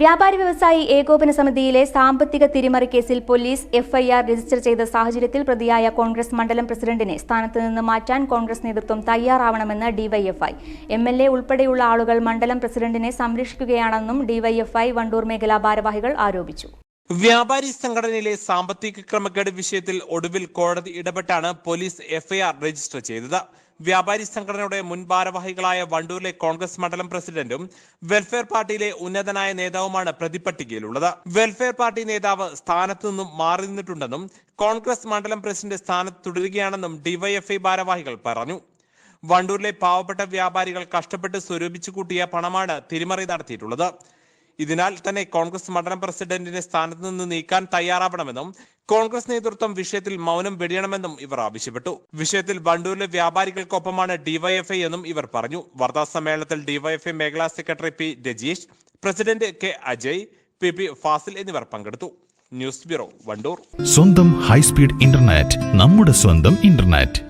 വ്യാപാരി വ്യവസായി ഏകോപന സമിതിയിലെ സാമ്പത്തിക തിരിമറി കേസിൽ പോലീസ് എഫ്ഐആർ രജിസ്റ്റർ ചെയ്ത സാഹചര്യത്തിൽ പ്രതിയായ കോൺഗ്രസ് മണ്ഡലം പ്രസിഡന്റിനെ സ്ഥാനത്ത് നിന്ന് മാറ്റാൻ കോൺഗ്രസ് നേതൃത്വം തയ്യാറാവണമെന്ന് ഡിവൈഎഫ്ഐ. എം എൽ എ ഉൾപ്പെടെയുള്ള ആളുകൾ മണ്ഡലം പ്രസിഡന്റിനെ സംരക്ഷിക്കുകയാണെന്നും ഡിവൈഎഫ്ഐ വണ്ടൂർ മേഖലാ ഭാരവാഹികൾ ആരോപിച്ചു. വ്യാപാരി സംഘടനയിലെ സാമ്പത്തിക ക്രമക്കേട് വിഷയത്തിൽ ഒടുവിൽ കോടതി ഇടപെട്ടാണ് പോലീസ് എഫ്ഐആർ രജിസ്റ്റർ ചെയ്തത്. വ്യാപാരി സംഘടനയുടെ മുൻ ഭാരവാഹികളായ വണ്ടൂരിലെ കോൺഗ്രസ് മണ്ഡലം പ്രസിഡന്റും വെൽഫെയർ പാർട്ടിയിലെ ഉന്നതനായ നേതാവുമാണ് പ്രതിപട്ടികയിലുള്ളത് വെൽഫെയർ പാർട്ടി നേതാവ് സ്ഥാനത്തു നിന്നും മാറി നിന്നിട്ടുണ്ടെന്നും കോൺഗ്രസ് മണ്ഡലം പ്രസിഡന്റ് സ്ഥാനത്ത് തുടരുകയാണെന്നും ഡിവൈഎഫ്ഐ ഭാരവാഹികൾ പറഞ്ഞു. വണ്ടൂരിലെ പാവപ്പെട്ട വ്യാപാരികൾ കഷ്ടപ്പെട്ട് സ്വരൂപിച്ചു കൂട്ടിയ പണമാണ് തിരിമറി നടത്തിയിട്ടുള്ളത്. ഇതിനാൽ തന്നെ കോൺഗ്രസ് മണ്ഡലം പ്രസിഡന്റിന്റെ സ്ഥാനത്ത് നിന്ന് നീക്കാൻ തയ്യാറാവണമെന്നും കോൺഗ്രസ് നേതൃത്വം വിഷയത്തിൽ മൗനം വെടിയണമെന്നും ഇവർ ആവശ്യപ്പെട്ടു. വിഷയത്തിൽ വണ്ടൂരിലെ വ്യാപാരികൾക്കൊപ്പമാണ് ഡിവൈഎഫ്ഐ എന്നും ഇവർ പറഞ്ഞു. വാർത്താ സമ്മേളനത്തിൽ ഡിവൈഎഫ്ഐ മേഖലാ secretary P Rajeesh president K Ajay P P Fazil എന്നിവർ പങ്കെടുത്തു. News bureau Wandoor. സ്വന്തം ഹൈസ്പീഡ് ഇന്റർനെറ്റ് നമ്മുടെ സ്വന്തം ഇന്റർനെറ്റ്.